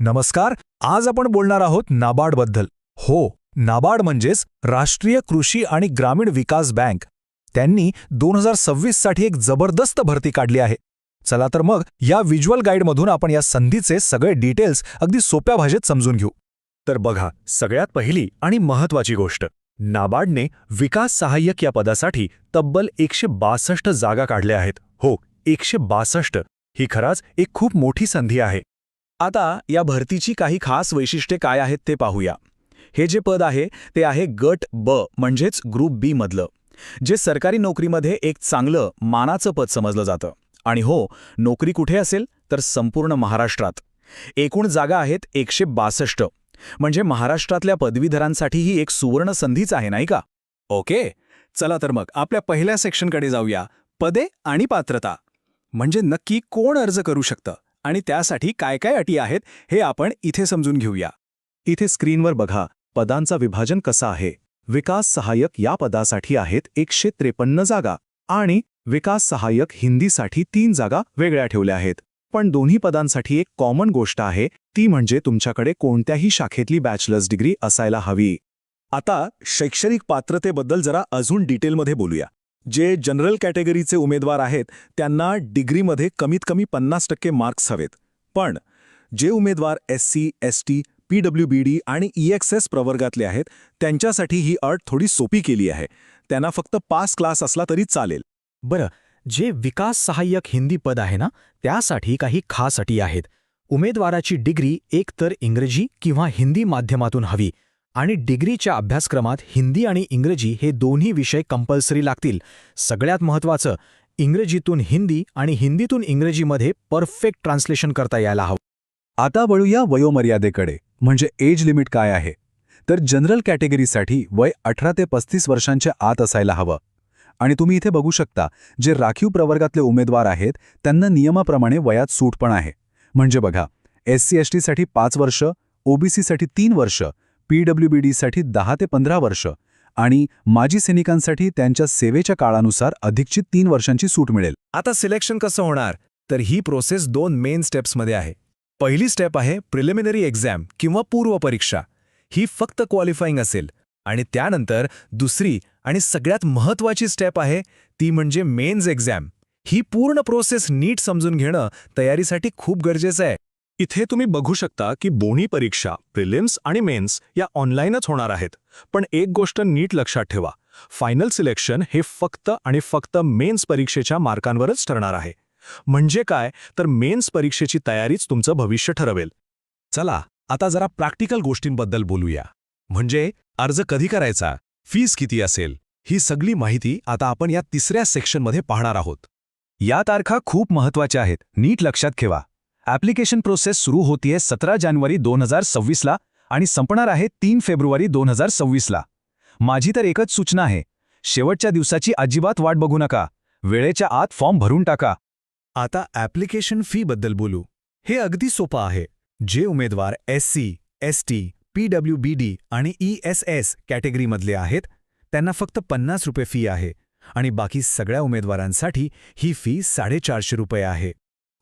नमस्कार आज आपण बोलणार आहोत नाबार्डबद्दल. हो नाबार्ड म्हणजेच राष्ट्रीय कृषी आणि ग्रामीण विकास बँक. त्यांनी दोन हजार सव्वीससाठी एक जबरदस्त भरती काढली आहे. चला तर मग या व्हिज्युअल गाईडमधून आपण या संधीचे सगळे डिटेल्स अगदी सोप्या भाषेत समजून घेऊ. तर बघा सगळ्यात पहिली आणि महत्वाची गोष्ट. नाबार्डने विकास सहाय्यक या पदासाठी तब्बल एकशे बासष्ट जागा काढल्या आहेत. हो एकशे बासष्ट. ही खराच एक खूप मोठी संधी आहे. आता या भरतीची काही खास वैशिष्ट्ये काय आहेत ते पाहूया. हे जे पद आहे ते आहे गट ब म्हणजेच ग्रुप बी मधलं जे सरकारी नोकरीमध्ये एक चांगलं मानाचं पद समजलं जातं. आणि हो नोकरी कुठे असेल तर संपूर्ण महाराष्ट्रात. एकूण जागा आहेत एकशे बासष्ट. म्हणजे महाराष्ट्रातल्या पदवीधरांसाठी ही एक सुवर्ण संधीच आहे नाही का? ओके चला तर मग आपल्या पहिल्या सेक्शनकडे जाऊया. पदे आणि पात्रता. म्हणजे नक्की कोण अर्ज करू शकतं? आणि त्यासाठी काय काय अटी आहेत हे आपण इथे समजून घेऊया. इथे स्क्रीनवर बघा पदांचा विभाजन कसा आहे. विकास सहाय्यक या पदासाठी आहेत एकशे त्रेपन्न जागा आणि विकास सहाय्यक हिंदीसाठी तीन जागा वेगळ्या ठेवल्या आहेत. पण दोन्ही पदांसाठी एक कॉमन गोष्ट आहे ती म्हणजे तुमच्याकडे कोणत्याही शाखेतली बॅचलर्स डिग्री असायला हवी. आता शैक्षणिक पात्रतेबद्दल जरा अजून डिटेलमध्ये बोलूया. जे जनरल कॅटेगरीचे उमेदवार आहेत त्यांना डिग्रीमध्ये कमीत कमी पन्नास टक्के मार्क्स हवेत. पण जे उमेदवार S C S T P W B D आणि ई एक्स एस प्रवर्गातले आहेत त्यांच्यासाठी ही अट थोडी सोपी केली आहे. त्यांना फक्त पास क्लास असला तरी चालेल. बरं जे विकास सहाय्यक हिंदी पद आहे ना त्यासाठी काही खास अटी आहेत. उमेदवाराची डिग्री एकतर इंग्रजी किंवा हिंदी माध्यमातून हवी. आणि डिग्रीच्या अभ्यासक्रमात हिंदी आणि इंग्रजी हे दोन्ही विषय कंपल्सरी लागतील. सगळ्यात महत्त्वाचं इंग्रजीतून हिंदी आणि हिंदीतून इंग्रजीमध्ये परफेक्ट ट्रान्सलेशन करता यायला हवं. आता वळूया वयोमर्यादेकडे म्हणजे एज लिमिट काय आहे? तर जनरल कॅटेगरीसाठी वय अठरा ते पस्तीस वर्षांच्या आत असायला हवं. आणि तुम्ही इथे बघू शकता जे राखीव प्रवर्गातले उमेदवार आहेत त्यांना नियमाप्रमाणे वयात सूट पण आहे. म्हणजे बघा एस सी एस टीसाठी पाच वर्ष ओबीसीसाठी तीन वर्ष पी दहा ते पंधरा वर्ष आणि माजी सैनिकांसाठी त्यांच्या सेवेच्या काळानुसार अधिकची तीन वर्षांची सूट मिळेल. आता सिलेक्शन कसं होणार? तर ही प्रोसेस दोन मेन स्टेप्समध्ये आहे. पहिली स्टेप आहे प्रिलिमिनरी एक्झाम किंवा पूर्वपरीक्षा ही फक्त क्वालिफाईंग असेल. आणि त्यानंतर दुसरी आणि सगळ्यात महत्त्वाची स्टेप आहे ती म्हणजे मेन्स एक्झाम. ही पूर्ण प्रोसेस नीट समजून घेणं तयारीसाठी खूप गरजेचं आहे. इथे तुम्ही बघू शकता की बोणी परीक्षा प्रिलिम्स आणि मेन्स या ऑनलाईनच होणार आहेत. पण एक गोष्ट नीट लक्षात ठेवा. फायनल सिलेक्शन हे फक्त आणि फक्त मेन्स परीक्षेच्या मार्कांवरच ठरणार आहे. म्हणजे काय? तर मेन्स परीक्षेची तयारीच तुमचं भविष्य ठरवेल. चला आता जरा प्रॅक्टिकल गोष्टींबद्दल बोलूया. म्हणजे अर्ज कधी करायचा? फीस किती असेल? ही सगळी माहिती आता आपण या तिसऱ्या सेक्शनमध्ये पाहणार आहोत. या तारखा खूप महत्त्वाच्या आहेत. नीट लक्षात ठेवा. ॲप्लिकेशन प्रोसेस सुरू होतीये सतरा जानेवारी दोन हजार सव्वीसला आणि संपणार आहे तीन फेब्रुवारी दोन हजार सव्वीसला माझी तर एकच सूचना आहे. शेवटच्या दिवसाची अजिबात वाट बघू नका. वेळेच्या आत फॉर्म भरून टाका. आता ॲप्लिकेशन फीबद्दल बोलू. हे अगदी सोपं आहे. जे उमेदवार S C S T P B D आणि ई एस एस कॅटेगरीमधले आहेत त्यांना फक्त पन्नास रुपये फी आहे आणि बाकी सगळ्या उमेदवारांसाठी ही फी साडेचारशे रुपये आहे.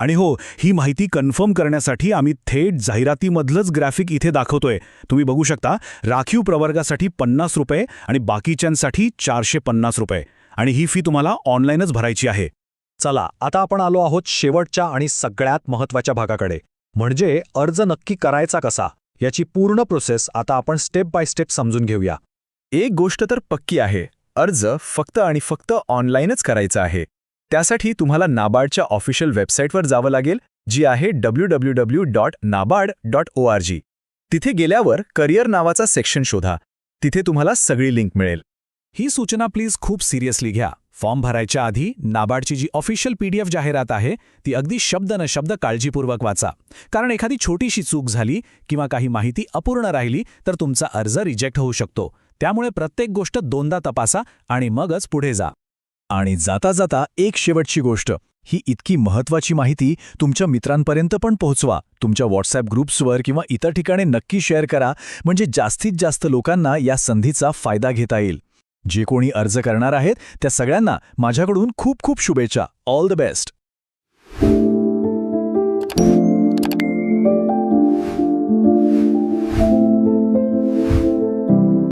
आणि हो ही माहिती कन्फर्म करण्यासाठी आम्ही थेट जाहिरातीमधलंच ग्राफिक इथे दाखवतोय. तुम्ही बघू शकता राखीव प्रवर्गासाठी पन्नास रुपये आणि बाकीच्यांसाठी चारशे पन्नास रुपये. आणि ही फी तुम्हाला ऑनलाईनच भरायची आहे. चला आता आपण आलो आहोत शेवटच्या आणि सगळ्यात महत्त्वाच्या भागाकडे. म्हणजे अर्ज नक्की करायचा कसा? याची पूर्ण प्रोसेस आता आपण स्टेप बाय स्टेप समजून घेऊया. एक गोष्ट तर पक्की आहे. अर्ज फक्त आणि फक्त ऑनलाईनच करायचा आहे. त्यासाठी तुम्हाला नाबार्डच्या ऑफिशियल वेबसाईटवर जावं लागेल जी आहे W W W dot NABARD dot O R G तिथे गेल्यावर करिअर नावाचा सेक्शन शोधा. तिथे तुम्हाला सगळी लिंक मिळेल. ही सूचना प्लीज खूप सिरियसली घ्या. फॉर्म भरायच्या आधी नाबार्डची जी ऑफिशियल पीडीएफ जाहिरात आहे ती अगदी शब्द न शब्द काळजीपूर्वक वाचा. कारण एखादी छोटीशी चूक झाली किंवा काही माहिती अपूर्ण राहिली तर तुमचा अर्ज रिजेक्ट होऊ शकतो. त्यामुळे प्रत्येक गोष्ट दोनदा तपासा आणि मगच पुढे जा. आणि जाता जाता एक शेवटची गोष्ट. ही इतकी महत्वाची माहिती तुमच्या मित्रांपर्यंत पण पोहोचवा. तुमच्या व्हॉट्सॲप ग्रुप्सवर किंवा इतर ठिकाणी नक्की शेअर करा म्हणजे जास्तीत जास्त लोकांना या संधीचा फायदा घेता येईल. जे कोणी अर्ज करणार आहेत त्या सगळ्यांना माझ्याकडून खूप खूप शुभेच्छा. All the best